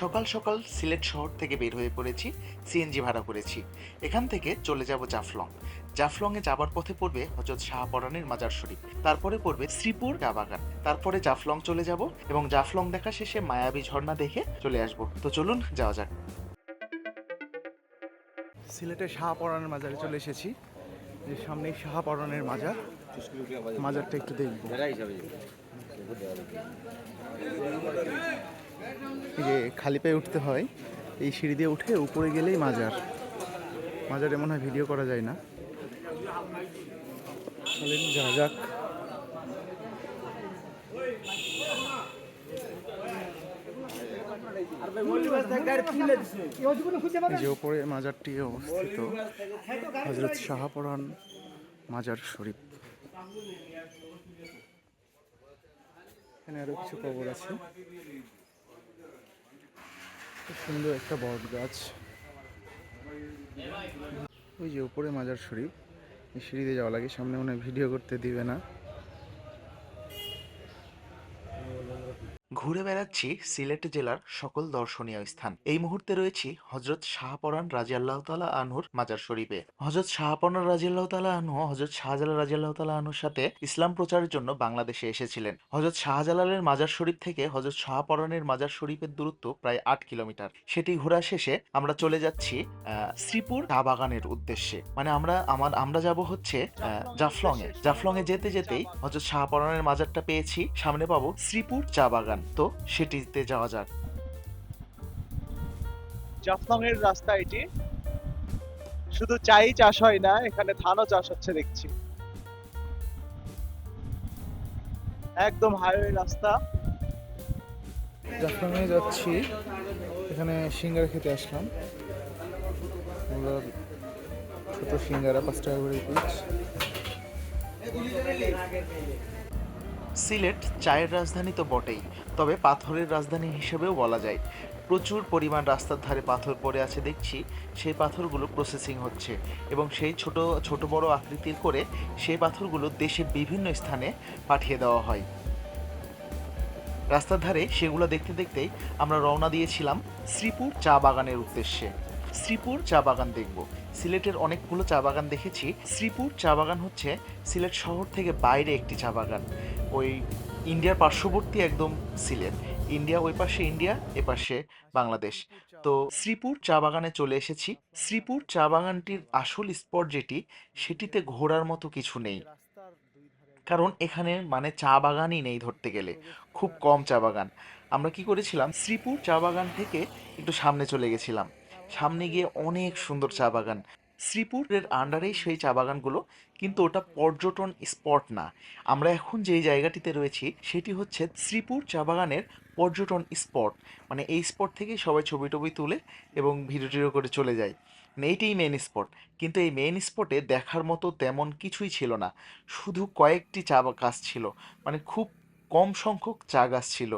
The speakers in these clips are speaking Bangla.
সকাল সকাল সিলেট শহর থেকে বের হয়ে পড়েছি সিএনজি ভাড়া করেছি। এখান থেকে চলে যাব জাফলং। জাফলংয়ে যাবার পথে পড়বে হজরত শাহপরানের মাজার শরীফ। তারপরে পড়বে শ্রীপুর চা বাগান তারপরে জাফলং চলে যাব এবং জাফলং দেখা শেষে মায়াবী ঝর্ণা দেখে চলে আসব। তো চলুন যাওয়া যাক। সিলেটের শাহপরানের মাজারে চলে এসেছি। যে সামনেই শাহপরানের মাজার। মাজারটা একটু দেখব। যে খালি পায়ে উঠতে হয়, এই সিঁড়ি দিয়ে উঠে উপরে গেলেই মাজার। মাজার এমন হয় ভিডিও করা যায় না। যাওয়া যাক। যে উপরে মাজারটি অবস্থিত হজরত শাহপরান মাজার শরীফ। এখানে আরও কিছু কবর আছে। খুব সুন্দর একটা বট গাছ। ওই যে উপরে মাজার শরীফ সিঁড়িতে যাওয়া লাগে, সামনে মনে ভিডিও করতে দিবে না। ঘুরে বেড়াচ্ছি সিলেট জেলার সকল দর্শনীয় স্থান। এই মুহূর্তে রয়েছি হজরত শাহপরান রাজি আল্লাহ তালা আনহুর মাজার শরীফে। হজরত শাহপরান রাজি আল্লাহ তালা আনহু হজরত শাহজালাল রাজি আল্লাহ তালা আনহুর সাথে ইসলাম প্রচারের জন্য বাংলাদেশে এসেছিলেন। হজরত শাহজালালের মাজার শরীফ থেকে হজরত শাহপরানের মাজার শরীফের দূরত্ব প্রায় আট কিলোমিটার। সেটি ঘোরা শেষে আমরা চলে যাচ্ছি শ্রীপুর চা বাগানের উদ্দেশ্যে। মানে আমরা, আমার, আমরা যাব হচ্ছে জাফলং এ জাফলং এ যেতে যেতেই হজরত শাহপরানের মাজারটা পেয়েছি। সামনে পাবো শ্রীপুর চা বাগান। তো সেটিতে যাওয়া যাক। জাফলং এর রাস্তা এটি। শুধু চাই চাষ হয় না এখানে ধানও চাষ হচ্ছে দেখছি। একদম হাইওয়ে রাস্তা। জাফলংয়ে যাচ্ছি। এখানে সিঙ্গারা খেতে আসলাম। আমরা ছোট সিঙ্গারা পাঁচ টাকা করে পিস সিলেট চায়ের রাজধানী তো বটেই, তবে পাথরের রাজধানী হিসেবেও বলা যায়। প্রচুর পরিমাণ রাস্তার ধারে পাথর পড়ে আছে দেখছি, সেই পাথরগুলো প্রসেসিং হচ্ছে এবং সেই ছোট ছোট বড় আকৃতির করে সেই পাথরগুলো দেশের বিভিন্ন স্থানে পাঠিয়ে দেওয়া হয়। রাস্তার ধারে সেগুলো দেখতে দেখতেই আমরা রওনা দিয়েছিলাম শ্রীপুর চা বাগানের উদ্দেশ্যে। শ্রীপুর চা বাগান দেখব। সিলেটের অনেকগুলো চা বাগান দেখেছি। শ্রীপুর চা বাগান হচ্ছে সিলেট শহর থেকে বাইরে একটি চা বাগান। ওই ইন্ডিয়ার পার্শ্ববর্তী একদম সিলেট। ইন্ডিয়া ওই পাশে ইন্ডিয়া, এ পাশে বাংলাদেশ। তো শ্রীপুর চা বাগানে চলে এসেছি। শ্রীপুর চা বাগানটির আসল স্পট যেটি, সেটিতে ঘোরার মতো কিছু নেই। কারণ এখানে মানে চা বাগানই নেই ধরতে গেলে। খুব কম চা বাগান। আমরা কি করেছিলাম? শ্রীপুর চা বাগান থেকে একটু সামনে চলে গেছিলাম। সামনে গিয়ে অনেক সুন্দর চা বাগান। শ্রীপুরের আন্ডারেই সেই চা বাগানগুলো, কিন্তু ওটা পর্যটন স্পট না। আমরা এখন যেই জায়গাটিতে রয়েছি, সেটি হচ্ছে শ্রীপুর চা বাগানের পর্যটন স্পট মানে এই স্পট থেকেই সবাই ছবি টবি তুলে এবং ভিডিও টিডিও করে চলে যায়। মানে এইটাই মেন স্পট কিন্তু এই মেন স্পটে দেখার মতো তেমন কিছুই ছিল না। শুধু কয়েকটি চা গাছ ছিল। মানে খুব কম সংখ্যক চা গাছ ছিল।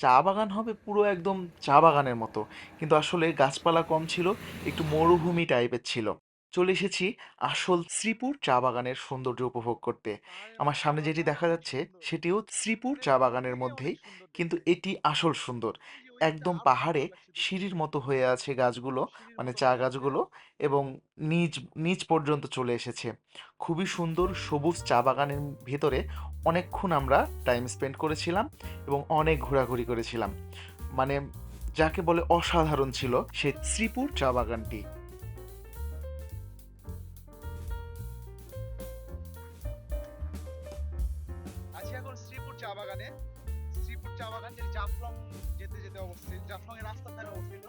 চা বাগান হবে পুরো একদম চা বাগানের মতো। কিন্তু আসলে গাছপালা কম ছিল, একটু মরুভূমি টাইপের ছিল। চলে এসেছি আসল শ্রীপুর চা বাগানের সৌন্দর্য উপভোগ করতে। আমার সামনে যেটি দেখা যাচ্ছে, সেটিও শ্রীপুর চা বাগানের মধ্যেই, কিন্তু এটি আসল সুন্দর। একদম পাহাড়ে সিঁড়ির মতো হয়ে আছে গাছগুলো মানে চা গাছগুলো এবং নিচ নিচ পর্যন্ত চলে এসেছে। খুবই সুন্দর সবুজ চা বাগানের ভেতরে অনেকক্ষণ আমরা টাইম স্পেন্ড করেছিলাম এবং অনেক ঘোরাঘুরি করেছিলাম। মানে যাকে বলে অসাধারণ ছিল সে শ্রীপুর চা বাগানটি। জাফলং এর রাস্তার ধারে অবস্থিত।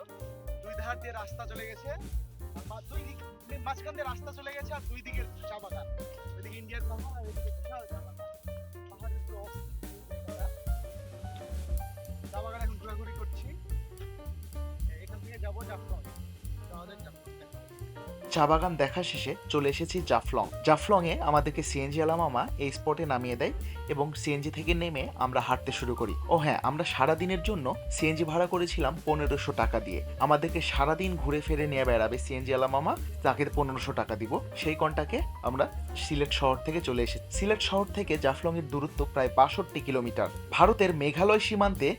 দুই ধার দিয়ে রাস্তা চলে গেছে। আর দুই মাঝখান দিয়ে রাস্তা চলে গেছে আর দুই দিকে চা বাগান ওইদিকে ইন্ডিয়ার আর চা বাগান দেখা শেষে চলে এসেছি জাফলং। জাফলং এ আমাদেরকে সিএনজি আলা মামা এই স্পটে নামিয়ে দেয় এবং সিএনজি থেকে নেমে আমরা হাঁটতে শুরু করি। ও হ্যাঁ আমরা সারা দিনের জন্য সিএনজি ভাড়া করেছিলাম পনেরোশো টাকা দিয়ে। আমাদেরকে সারাদিন ঘুরে ফিরে নিয়ে বেড়াবে সিএনজি আলা মামা, তাকে পনেরোশো টাকা দিব। সেই কন্টাকে আমরা সিলেট শহর থেকে চলে এসেছি সিলেট শহর থেকে জাফলং এর দূরত্ব প্রায় বাষট্টি কিলোমিটার। ভারতের মেঘালয় সীমান্তে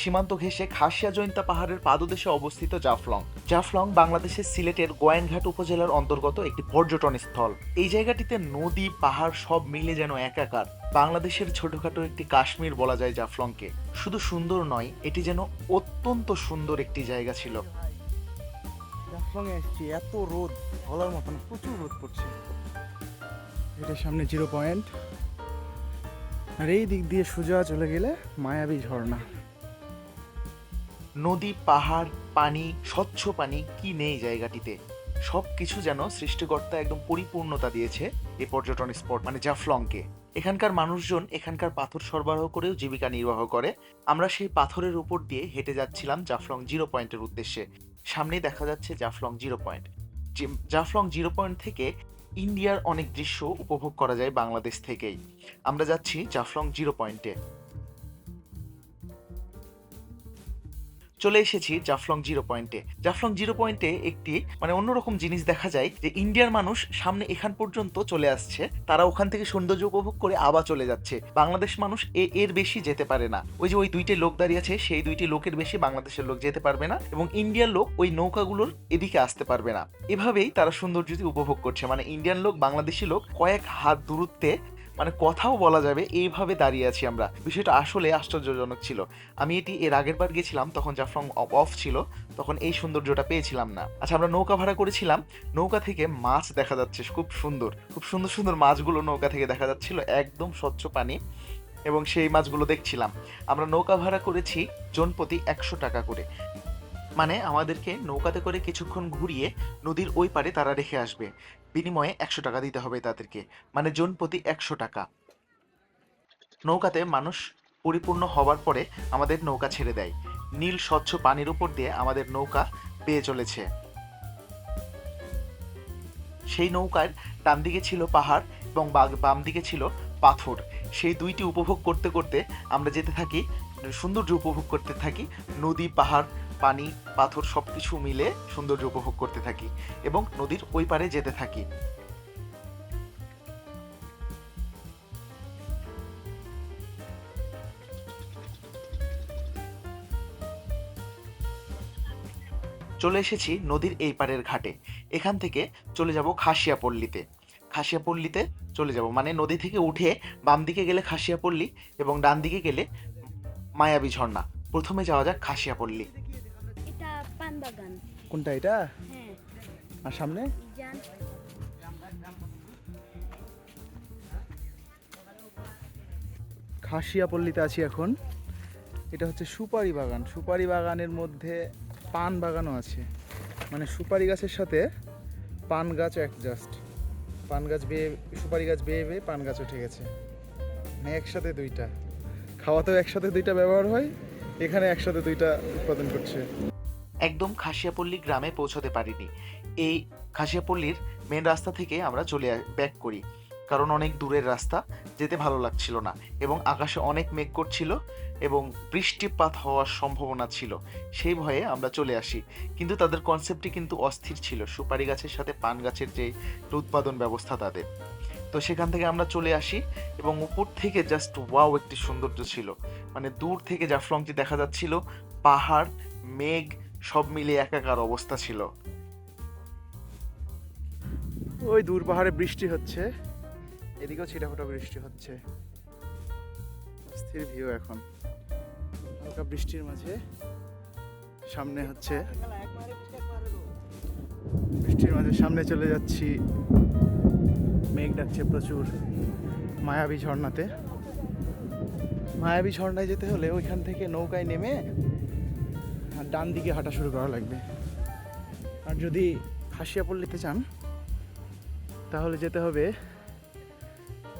সীমান্ত ঘেঁষে খাসিয়া জৈন্তা পাহাড়ের পাদদেশে অবস্থিত জাফলং। জাফলং বাংলাদেশের সিলেটের গোয়াইনঘাট উপজেলার অন্তর্গত একটি পর্যটন স্থল। এই জায়গাটিতে নদী পাহাড় সব মিলে যেন একাকার। বাংলাদেশের ছোটখাটো একটি কাশ্মীর বলা যায় জাফলংকে। শুধু সুন্দর নয় এটি যেন অত্যন্ত সুন্দর একটি জায়গা ছিল। জাফলংয়ে এসেছি এত রোদ বলার মতন প্রচুর রোদ পড়ছে। এটার সামনে জিরো পয়েন্ট আর এই দিক দিয়ে সোজা চলে গেলে মায়াবী ঝর্ণা। নদী পাহাড় পানি স্বচ্ছ পানি কি নেই জায়গাটিতে? সব কিছু যেন সৃষ্টিকর্তা একদম পরিপূর্ণতা দিয়েছে এই পর্যটন স্পট মানে জাফলংকে। এখানকার মানুষজন এখানকার পাথর সরবরাহ করেও জীবিকা নির্বাহ করে। আমরা সেই পাথরের উপর দিয়ে হেঁটে যাচ্ছিলাম জাফলং জিরো পয়েন্টের উদ্দেশ্যে। সামনেই দেখা যাচ্ছে Jaflong zero point. Jaflong zero point থেকে ইন্ডিয়ার অনেক দৃশ্য উপভোগ করা যায় বাংলাদেশ থেকেই। আমরা যাচ্ছি জাফলং জিরো পয়েন্টে। চলে এসেছি জাফলং জিরো পয়েন্টে জাফলং জিরো পয়েন্টে একটি মানে অন্যরকম জিনিস দেখা যায় যে ইন্ডিয়ার মানুষ সামনে এখান পর্যন্ত চলে আসছে, তারা ওখান থেকে সৌন্দর্য উপভোগ করে আবার চলে যাচ্ছে। বাংলাদেশ মানুষ এ, এর বেশি যেতে পারে না। ওই যে ওই দুইটি লোক দাঁড়িয়ে আছে, সেই দুইটি লোকের বেশি বাংলাদেশের লোক যেতে পারবে না এবং ইন্ডিয়ার লোক ওই নৌকাগুলোর এদিকে আসতে পারবে না। এভাবেই তারা সৌন্দর্যটি উপভোগ করছে। মানে ইন্ডিয়ান লোক, বাংলাদেশি লোক কয়েক হাত দূরত্বে মানে কথাও বলা যাবে, এইভাবে দাঁড়িয়ে আছি আমরা। বিষয়টা আসলে আশ্চর্যজনক ছিল। আমি এটি এর আগের বার গেছিলাম তখন জাফলং অফ ছিল, তখন এই সৌন্দর্যটা পেয়েছিলাম না। আচ্ছা আমরা নৌকা ভাড়া করেছিলাম, নৌকা থেকে মাছ দেখা যাচ্ছে, খুব সুন্দর। খুব সুন্দর সুন্দর মাছগুলো নৌকা থেকে দেখা যাচ্ছিল, একদম স্বচ্ছ পানি, এবং সেই মাছগুলো দেখছিলাম। আমরা নৌকা ভাড়া করেছি জনপ্রতি একশো টাকা করে। মানে আমাদেরকে নৌকাতে করে কিছুক্ষণ ঘুরিয়ে নদীর ওই পারে তারা রেখে আসবে। বিনিময়ে একশো টাকা দিতে হবে তাদেরকে মানে জন প্রতি একশো টাকা। নৌকাতে মানুষ পরিপূর্ণ হবার পরে আমাদের নৌকা ছেড়ে দেয়। নীল, স্বচ্ছ পানির উপর দিয়ে আমাদের নৌকা পেয়ে চলেছে। সেই নৌকার ডান দিকে ছিল পাহাড় এবং বাম দিকে ছিল পাথর। সেই দুইটি উপভোগ করতে করতে আমরা যেতে থাকি সৌন্দর্য উপভোগ করতে থাকি নদী, পাহাড় পানি, পাথর সব কিছু মিলে সৌন্দর্য উপভোগ করতে থাকি এবং নদীর ওই পারে যেতে থাকি। চলে এসেছি নদীর এই পারের ঘাটে। এখান থেকে চলে যাব খাসিয়াপল্লীতে। খাসিয়াপল্লীতে চলে যাব মানে নদী থেকে উঠে বাম দিকে গেলে খাসিয়াপল্লী এবং ডান দিকে গেলে মায়াবী ঝর্ণা। প্রথমে যাওয়া যাক খাসিয়াপল্লী। এটা পান বাগান কোনটা এটা? হ্যাঁ। আর সামনে? খাসিয়াপল্লীতে আছি এখন। এটা হচ্ছে সুপারি বাগান। সুপারি বাগানের মধ্যে পান বাগানও আছে। মানে সুপারি গাছের সাথে পান গাছও অ্যাডজাস্ট পান গাছ বেয়ে সুপারি গাছ বেয়ে বেয়ে পান গাছ উঠে গেছে। মানে একসাথে দুইটা। খাওয়াতেও একসাথে দুইটা ব্যবহার হয় এখানে একসাথে দুইটা উৎপাদন করছে। একদম খাসিয়াপল্লী গ্রামে পৌঁছতে পারিনি। এই খাসিয়াপল্লীর মেন রাস্তা থেকে আমরা চলে ব্যাক করি। কারণ অনেক দূরের রাস্তা, যেতে ভালো লাগছিল না এবং আকাশে অনেক মেঘ করছিল এবং বৃষ্টিপাত হওয়ার সম্ভাবনা ছিল। সেই ভয়ে আমরা চলে আসি। কিন্তু তাদের কনসেপ্টটি কিন্তু অস্থির ছিল, সুপারি গাছের সাথে পান গাছের যে উৎপাদন ব্যবস্থা তাদের। তো সেখান থেকে আমরা চলে আসি এবং উপর থেকে জাস্ট ওয়াও একটি সৌন্দর্য ছিল। মানে দূর থেকে জাফলংটি দেখা যাচ্ছিল, পাহাড়, মেঘ সব মিলে একাকার অবস্থা ছিল। ওই দূর পাহাড়ে বৃষ্টি হচ্ছে। এদিকেও ছিটাফোটা বৃষ্টি হচ্ছে। স্থির ভিউ এখন। হালকা বৃষ্টির মাঝে সামনে হচ্ছে বৃষ্টির মাঝে সামনে চলে যাচ্ছি। মেঘ ডাকছে প্রচুর মায়াবী ঝর্ণাতে। মায়াবী ঝর্ণায় যেতে হলে ওইখান থেকে নৌকায় নেমে ডান দিকে হাঁটা শুরু করা লাগবে। আর যদি হাসিয়াপল্লিতে চান তাহলে যেতে হবে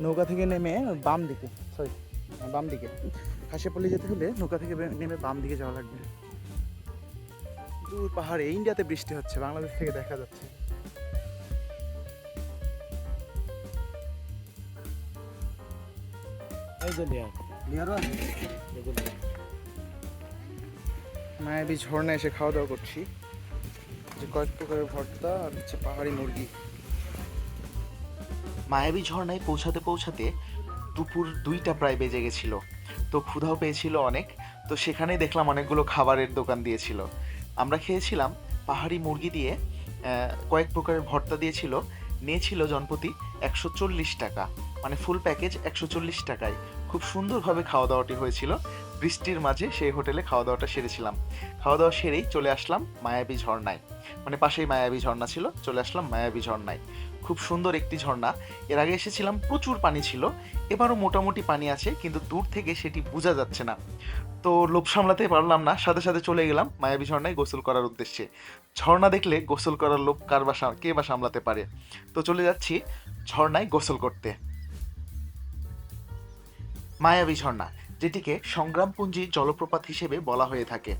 নৌকা থেকে নেমে বাম দিকে। সরি বাম দিকে। হাসিয়াপল্লি যেতে হলে নৌকা থেকে নেমে বাম দিকে যাওয়া লাগবে। দূর পাহাড়ে ইন্ডিয়াতে বৃষ্টি হচ্ছে বাংলাদেশ থেকে দেখা যাচ্ছে। এই যে মায়াবী ঝর্ণা এসে খাওয়া দাওয়া করছি। যে কয়েক প্রকারের ভর্তা আর হচ্ছে পাহাড়ি মুরগি। মায়াবী ঝর্ণায় পৌঁছাতে পৌঁছাতে দুপুর দুইটা প্রায় বেজে গেছিল। তো ক্ষুধাও পেয়েছিল অনেক। তো সেখানে দেখলাম অনেকগুলো খাবারের দোকান দিয়েছিল। আমরা খেয়েছিলাম পাহাড়ি মুরগি দিয়ে কয়েক প্রকারের ভর্তা দিয়েছিল। নিয়েছিল জনপতি একশো চল্লিশ টাকা। মানে ফুল প্যাকেজ একশো চল্লিশ টাকায়। খুব সুন্দরভাবে খাওয়া দাওয়াটি হয়েছিল। বৃষ্টির মাঝে সেই হোটেলে খাওয়া দাওয়াটা সেরেছিলাম। খাওয়া দাওয়া সেরেই চলে আসলাম মায়াবী ঝর্ণায়। মানে পাশেই মায়াবী ঝর্ণা ছিল, চলে আসলাম মায়াবী ঝর্ণায়। খুব সুন্দর একটি ঝর্ণা। এর আগে এসেছিলাম, প্রচুর পানি ছিল। এবারও মোটামুটি পানি আছে, কিন্তু দূর থেকে সেটি বোঝা যাচ্ছে না। তো লোভ সামলাতে পারলাম না, সাথে সাথে চলে গেলাম মায়াবী ঝর্ণায় গোসল করার উদ্দেশ্যে। ঝর্ণা দেখলে গোসল করার লোভ কার বা কে বা সামলাতে পারে? তো চলে যাচ্ছি ঝর্ণায় গোসল করতে। মায়াবী ঝর্ণা। যেটিকে সংগ্রামপুঞ্জি জলপ্রপাত হিসেবে বলা হয়ে থাকে।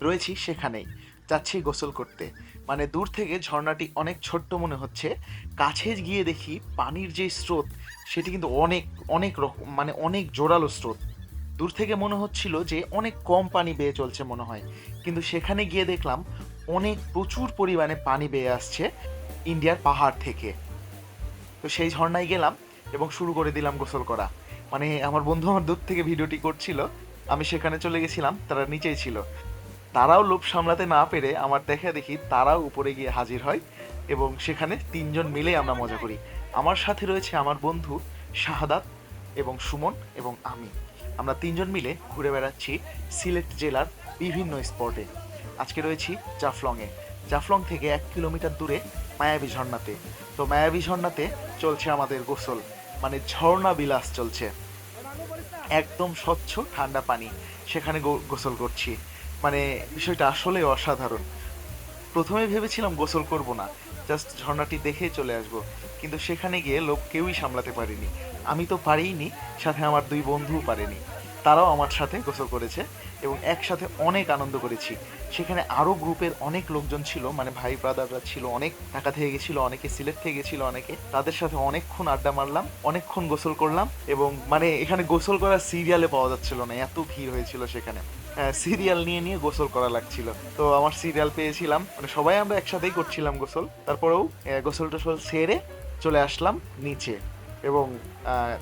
রয়েছি সেখানেই। যাচ্ছি গোসল করতে। মানে দূর থেকে ঝর্ণাটি অনেক ছোট্ট মনে হচ্ছে। কাছে গিয়ে দেখি পানির যে স্রোত, সেটি কিন্তু অনেক অনেক রকম মানে অনেক জোরালো স্রোত। দূর থেকে মনে হচ্ছিল যে অনেক কম পানি বেয়ে চলছে মনে হয়। কিন্তু সেখানে গিয়ে দেখলাম অনেক প্রচুর পরিমাণে পানি বেয়ে আসছে ইন্ডিয়ার পাহাড় থেকে। তো সেই ঝর্ণায় গেলাম এবং শুরু করে দিলাম গোসল করা। মানে আমার বন্ধু আমার দূর থেকে ভিডিওটি করছিল, আমি সেখানে চলে গেছিলাম, তারা নিচেই ছিল। তারাও লোভ সামলাতে না পেরে আমার দেখা দেখি তারাও উপরে গিয়ে হাজির হয় এবং সেখানে তিনজন মিলে আমরা মজা করি। আমার সাথে রয়েছে আমার বন্ধু শাহাদাত এবং সুমন এবং আমি। আমরা তিনজন মিলে ঘুরে বেড়াচ্ছি সিলেট জেলার বিভিন্ন স্পটে। আজকে রয়েছি জাফলংয়ে। জাফলং থেকে এক কিলোমিটার দূরে মায়াবী ঝর্ণাতে। তো মায়াবী ঝর্ণাতে চলছে আমাদের গোসল। মানে ঝর্ণা বিলাস চলছে। একদম স্বচ্ছ ঠান্ডা পানি সেখানে গোসল করছি। মানে বিষয়টা আসলে অসাধারণ। প্রথমে ভেবেছিলাম গোসল করব না জাস্ট ঝর্ণাটি দেখে চলে আসব। কিন্তু সেখানে গিয়ে লোক কেউই সামলাতে পারিনি। আমি তো পারিনি, সাথে আমার দুই বন্ধুও পারেনি। তারাও আমার সাথে গোসল করেছে। এবং একসাথে অনেক আনন্দ করেছি। সেখানে আরও গ্রুপের অনেক লোকজন ছিল মানে ভাই ব্রাদাররা ছিল, অনেক ঢাকা থেকে গেছিল, অনেকে সিলেট থেকে গেছিল, অনেকে। তাদের সাথে অনেকক্ষণ আড্ডা মারলাম, অনেকক্ষণ গোসল করলাম এবং মানে এখানে গোসল করার সিরিয়ালে পাওয়া যাচ্ছিল না, এত ভিড় হয়েছিল সেখানে। সিরিয়াল নিয়ে নিয়ে গোসল করা লাগছিল। তো আমার সিরিয়াল পেয়েছিলাম মানে সবাই আমরা একসাথেই করছিলাম গোসল। তারপরেও গোসল টোসল সেরে চলে আসলাম নিচে। এবং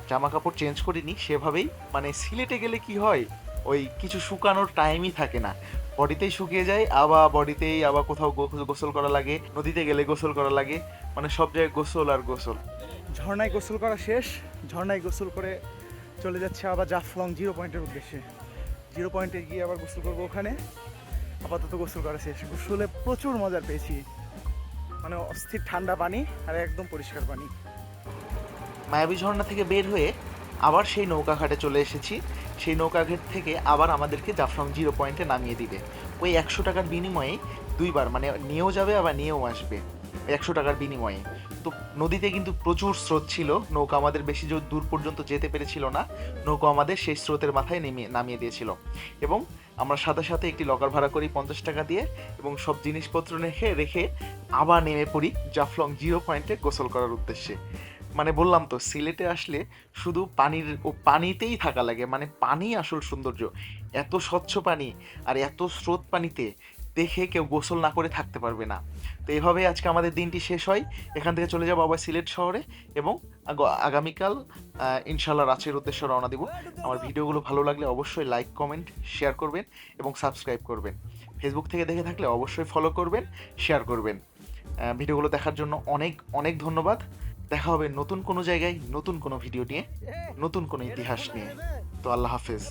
জামা কাপড় চেঞ্জ করিনি, সেভাবেই মানে সিলেটে গেলে কি হয় ওই কিছু শুকানোর টাইমই থাকে না। বডিতেই শুকিয়ে যায় আবার বডিতেই আবার কোথাও গোসল করা লাগে নদীতে গেলে গোসল করা লাগে মানে সব জায়গায় গোসল আর গোসল। ঝর্ণায় গোসল করা শেষ ঝর্ণায় গোসল করে চলে যাচ্ছে আবার জাফলং জিরো পয়েন্টের উদ্দেশ্যে। জিরো পয়েন্টে গিয়ে আবার গোসল করব ওখানে। আপাতত গোসল করা শেষ। গোসলে প্রচুর মজার পেয়েছি। মানে অস্থির ঠান্ডা পানি আর একদম পরিষ্কার পানি। মায়াবী ঝর্ণা থেকে বের হয়ে আবার সেই নৌকাঘাটে চলে এসেছি। সেই নৌকাঘাট থেকে আবার আমাদেরকে জাফলং জিরো পয়েন্টে নামিয়ে দিবে। ওই একশো টাকার বিনিময়ে দুইবার মানে নিয়েও যাবে, আবার নিয়েও আসবে একশো টাকার বিনিময়ে। তো নদীতে কিন্তু প্রচুর স্রোত ছিল, নৌকা আমাদের বেশি দূর পর্যন্ত যেতে পেরেছিল না, নৌকা আমাদের সেই স্রোতের মাথায় নেমে, নামিয়ে দিয়েছিল। এবং আমরা সাথে সাথে একটি লকার ভাড়া করি পঞ্চাশ টাকা দিয়ে এবং সব জিনিসপত্র রেখে রেখে আবার নেমে পড়ি জাফলং জিরো পয়েন্টে গোসল করার উদ্দেশ্যে। মানে বললাম তো, সিলেটে আসলে শুধু পানির ও পানিতেই থাকা লাগে মানে পানি আসল সৌন্দর্য। এত স্বচ্ছ পানি আর এত স্রোত পানিতে দেখে কেউ গোসল না করে থাকতে পারবে না। তো এভাবে আজকে আমাদের দিনটি শেষ হয়। এখান থেকে চলে যাব আবার সিলেট শহরে এবং আগামীকাল ইনশাল্লাহ রাঁচির উদ্দেশ্যে রওনা দিব। আমার ভিডিওগুলো ভালো লাগলে অবশ্যই লাইক কমেন্ট শেয়ার করবেন এবং সাবস্ক্রাইব করবেন। ফেসবুক থেকে দেখে থাকলে অবশ্যই ফলো করবেন শেয়ার করবেন। ভিডিওগুলো দেখার জন্য অনেক অনেক ধন্যবাদ। দেখা হবে নতুন কোনো জায়গায়, নতুন কোনো ভিডিও নিয়ে, নতুন কোনো ইতিহাস নিয়ে। তো আল্লাহ হাফেজ।